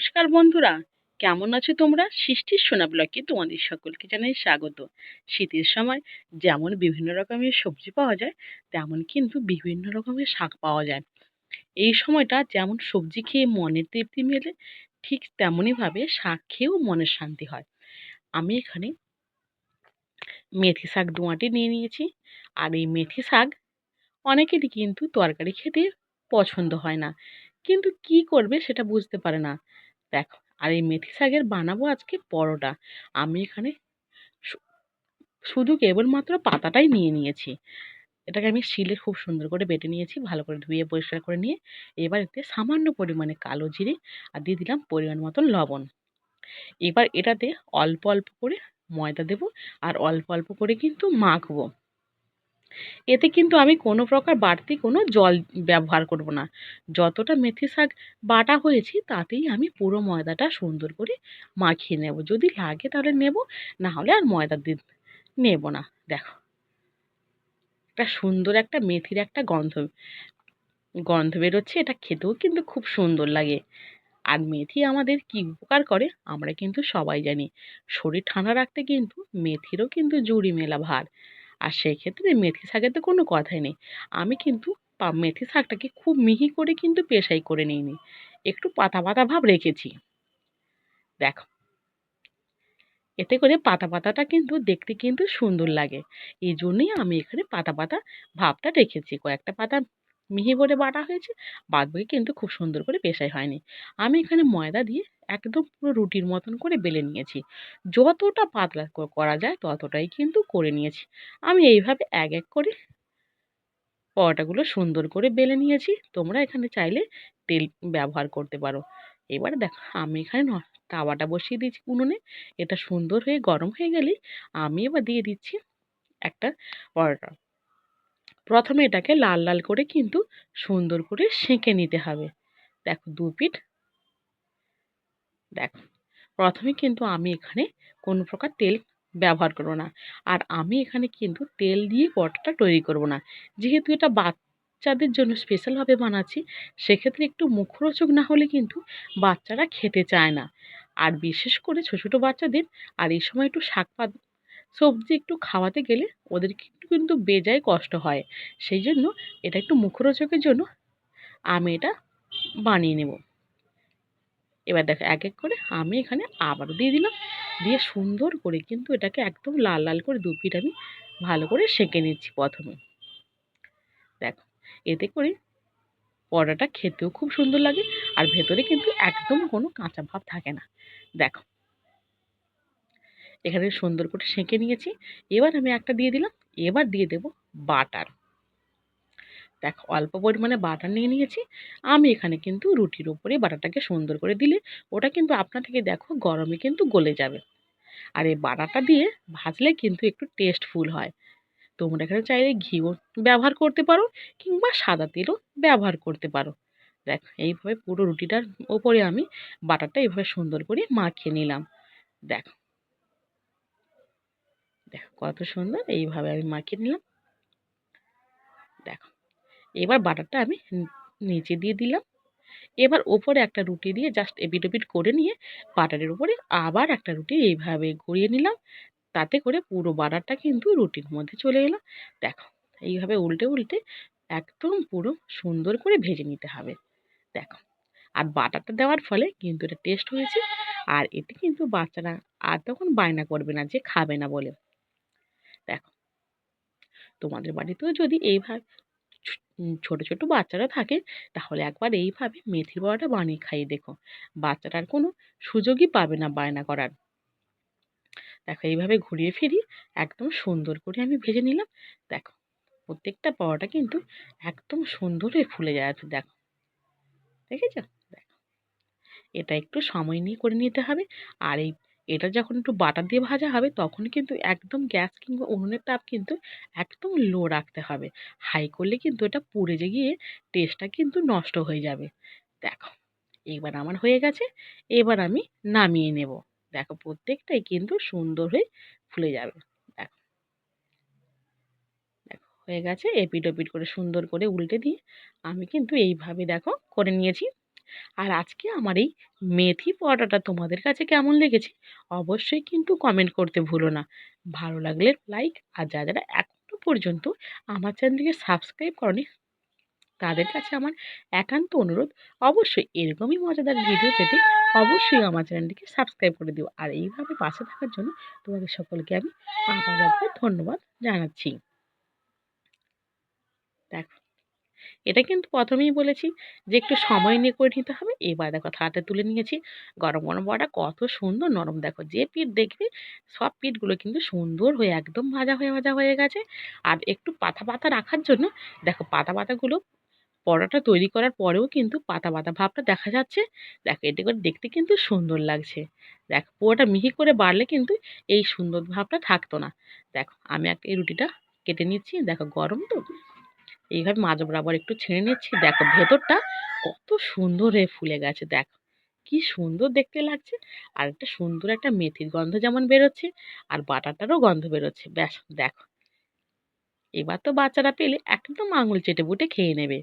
নমস্কার বন্ধুরা। কেমন আছো তোমরা? সৃষ্টির সোনা ব্লকে তোমাদের সকলকে জানাই স্বাগত। শীতের সময় যেমন বিভিন্ন রকমের সবজি পাওয়া যায়, তেমন কিন্তু বিভিন্ন রকমের শাক পাওয়া যায়। এই সময়টা যেমন সবজি খেয়ে মনের তৃপ্তি মেলে, ঠিক তেমনইভাবে শাক খেয়েও মনের শান্তি হয়। আমি এখানে মেথি শাক দুয়াটি নিয়ে নিয়েছি। আর এই মেথি শাক অনেকেরই কিন্তু তরকারি খেতে পছন্দ হয় না। কিন্তু কি করবে সেটা বুঝতে পারে না। দেখো, আর এই মেথি শাকের বানাবো আজকে পরোটা। আমি এখানে শুধু কেবলমাত্র পাতাটাই নিয়ে নিয়েছি। এটাকে আমি শিলে খুব সুন্দর করে বেটে নিয়েছি, ভালো করে ধুয়ে পরিষ্কার করে নিয়ে এবার এতে সামান্য পরিমাণে কালো জিরে আর দিয়ে দিলাম পরিমাণ মতন লবণ। এবার এটাতে অল্প অল্প করে ময়দা দেব আর অল্প অল্প করে কিন্তু মাখবো। এতে কিন্তু আমি কোনো প্রকার বাড়তি কোনো জল ব্যবহার করব না। যতটা মেথি শাক বাটা হয়েছে, তাতেই আমি পুরো ময়দাটা সুন্দর করে মাখিয়ে নেব। যদি লাগে তাহলে নেব, না হলে আর ময়দা দিয়ে নেব না। দেখো। একটা সুন্দর একটা মেথির একটা গন্ধ গন্ধ বেরোচ্ছে, এটা খেতেও কিন্তু খুব সুন্দর লাগে। আর মেথি আমাদের কি উপকার করে, আমরা কিন্তু সবাই জানি। শরীর ঠান্ডা রাখতে কিন্তু মেথিরও কিন্তু জুড়ি মেলা ভার। আর সেই ক্ষেত্রে মেথি শাকের তো কোনো কথাই নেই। আমি কিন্তু মেথি শাকটাকে খুব মিহি করে কিন্তু পেশাই করে নিইনি। একটু পাতা পাতা ভাব রেখেছি। দেখো। এতে করে পাতা, পাতাটা কিন্তু দেখতে কিন্তু সুন্দর লাগে। এই জন্যই আমি এখানে পাতা পাতা ভাবটা রেখেছি। কয়েকটা পাতা মিহি করে বাটা হয়েছে বাদ বাকি কিন্তু খুব সুন্দর করে পেশাই হয়নি। আমি এখানে ময়দা দিয়ে একদম পুরো রুটির মতন করে বেলে নিয়েছি। যতটা পাতলা করা যায় ততটাই কিন্তু করে নিয়েছি। আমি এইভাবে এক এক করে পরোটাগুলো সুন্দর করে বেলে নিয়েছি। তোমরা এখানে চাইলে তেল ব্যবহার করতে পারো। এবার দেখো, আমি এখানে তাওয়াটা বসিয়ে দিয়েছি উনুনে। এটা সুন্দর হয়ে গরম হয়ে গেলেই আমি এবার দিয়ে দিচ্ছি একটা পরোটা। প্রথমে এটাকে লাল লাল করে কিন্তু সুন্দর করে সেঁকে নিতে হবে। দেখো দু পিঠ দেখো। প্রথমে কিন্তু আমি এখানে কোনো প্রকার তেল ব্যবহার করব না। আর আমি এখানে কিন্তু তেল দিয়ে পরোটাটা তৈরি করব না। যেহেতু এটা বাচ্চাদের জন্য স্পেশালভাবে বানাচ্ছি, সেক্ষেত্রে একটু মুখরোচক না হলে কিন্তু বাচ্চারা খেতে চায় না। আর বিশেষ করে ছোটো ছোটো বাচ্চাদের, আর এই সময় একটু শাক পাত, সবজি একটু খাওয়াতে গেলে ওদের কিন্তু বেজায় কষ্ট হয়। সেই জন্য এটা একটু মুখরোচকের জন্য আমি এটা বানিয়ে নেব। এবার দেখো, এক এক করে আমি এখানে আবারও দিয়ে দিলাম। দিয়ে সুন্দর করে কিন্তু এটাকে একদম লাল লাল করে দু পিঠ আমি ভালো করে সেঁকে নিচ্ছি প্রথমে। দেখো, এতে করে পরোটাটা খেতেও খুব সুন্দর লাগে আর ভেতরে কিন্তু একদম কোনো কাঁচা ভাব থাকে না। দেখো, এখানে সুন্দর করে সেঁকে নিয়েছি। এবার আমি একটা দিয়ে দিলাম। এবার দিয়ে দেব বাটার। দেখো, অল্প পরিমাণে বাটার নিয়ে নিয়েছি। আমি এখানে কিন্তু রুটির উপরে বাটারটাকে সুন্দর করে দিলে ওটা কিন্তু আপনার থেকে দেখো গরমে কিন্তু গলে যাবে। আর এই বাটারটা দিয়ে ভাজলে কিন্তু একটু টেস্টফুল হয়। তোমরা এখানে চাইলে ঘিও ব্যবহার করতে পারো কিংবা সাদা তেলও ব্যবহার করতে পারো। দেখ, এইভাবে পুরো রুটিটার ওপরে আমি বাটারটা এইভাবে সুন্দর করে মাখিয়ে নিলাম। দেখ। দেখো, কত সুন্দর, এইভাবে আমি মাখিয়ে নিলাম। দেখো। এবার বাটারটা আমি নিচে দিয়ে দিলাম। এবার ওপরে একটা রুটি দিয়ে জাস্ট এপিট ওপিট করে নিয়ে বাটারের উপরে আবার একটা রুটি এইভাবে গড়িয়ে নিলাম। তাতে করে পুরো বাটারটা কিন্তু রুটির মধ্যে চলে এলো। দেখো, এইভাবে উল্টে উল্টে একদম পুরো সুন্দর করে ভেজে নিতে হবে। দেখো, আর বাটারটা দেওয়ার ফলে কিন্তু এটা টেস্ট হয়েছে। আর এতে কিন্তু বাচ্চারা আর তখন বায়না করবে না, যে খাবে না বলে। দেখো, তোমাদের বাড়িতেও যদি এইভাবে ছোট ছোট বাচ্চারা থাকে, তাহলে একবার এইভাবে মেথির বড়াটা বানিয়ে খাইয়ে দেখো। বাচ্চাটার কোনো সুযোগই পাবে না বায়না করার। দেখো এইভাবে ঘুরিয়ে ফিরিয়ে একদম সুন্দর করে আমি ভেজে নিলাম। দেখো, প্রত্যেকটা পরোটা কিন্তু একদম সুন্দর হয়ে ফুলে যাচ্ছে দেখো। দেখেছ? দেখো। এটা একটু সময় নিয়ে করে নিতে হবে। আর এই এটা যখন একটু বাটার দিয়ে ভাজা হবে তখন কিন্তু একদম গ্যাস কিংবা উনুনের তাপ কিন্তু একদম লো রাখতে হবে। হাই করলে কিন্তু এটা পুড়ে যে গিয়ে টেস্টটা কিন্তু নষ্ট হয়ে যাবে। দেখো, এবার আমার হয়ে গেছে, এবার আমি নামিয়ে নেব। দেখো, প্রত্যেকটাই কিন্তু সুন্দর হয়ে ফুলে যাবে। দেখো। দেখো, হয়ে গেছে এপিট ওপিট করে সুন্দর করে উল্টে দিয়ে আমি কিন্তু এইভাবে দেখো করে নিয়েছি। আর আজকে আমার এই মেথি পরোটাটা তোমাদের কাছে কেমন লেগেছে, অবশ্যই কিন্তু কমেন্ট করতে ভুলো না। ভালো লাগলে লাইক আর যা যারা এখনও পর্যন্ত আমার চ্যানেলটিকে সাবস্ক্রাইব করনি, তাদের কাছে আমার একান্ত অনুরোধ, অবশ্যই এরকমই মজাদার ভিডিও পেতে অবশ্যই আমার চ্যানেলটিকে সাবস্ক্রাইব করে দিও। আর এইভাবে পাশে থাকার জন্য তোমাদের সকলকে আমি আবার ধন্যবাদ জানাচ্ছি। দেখো এটা কিন্তু প্রথমেই বলেছি যে একটু সময় নিয়ে করে নিতে হবে। এবার দেখো হাতে তুলে নিয়েছি। গরম গরম বড়া কত সুন্দর নরম। দেখো যে পিঠ দেখবে সব পিঠগুলো কিন্তু সুন্দর হয়ে একদম ভাজা হয়ে ভাজা হয়ে গেছে। আর একটু পাতা পাতা রাখার জন্য দেখো পাতা, পাতাগুলো পরোটা তৈরি করার পরেও কিন্তু পাতা পাতা ভাবটা দেখা যাচ্ছে। দেখো এটি করে দেখতে কিন্তু সুন্দর লাগছে। দেখো পুরোটা মিহি করে বাড়লে কিন্তু এই সুন্দর ভাবটা থাকতো না। দেখো আমি এক এই রুটিটা কেটে নিচ্ছি। দেখো গরম তো। এইভাবে মাঝ বরাবর একটু ছেড়ে নিচ্ছি। দেখো ভেতরটা কত সুন্দর হয়ে ফুলে গেছে, দেখো। কি সুন্দর দেখতে লাগছে। আর একটা সুন্দর একটা মেথির গন্ধ যেমন বেরোচ্ছে, আর বাটারটারও গন্ধ বেরোচ্ছে। ব্যাস, দেখো। এবার তো বাচ্চারা পেলে একদম আঙুল চেটে বুটে খেয়ে নেবে।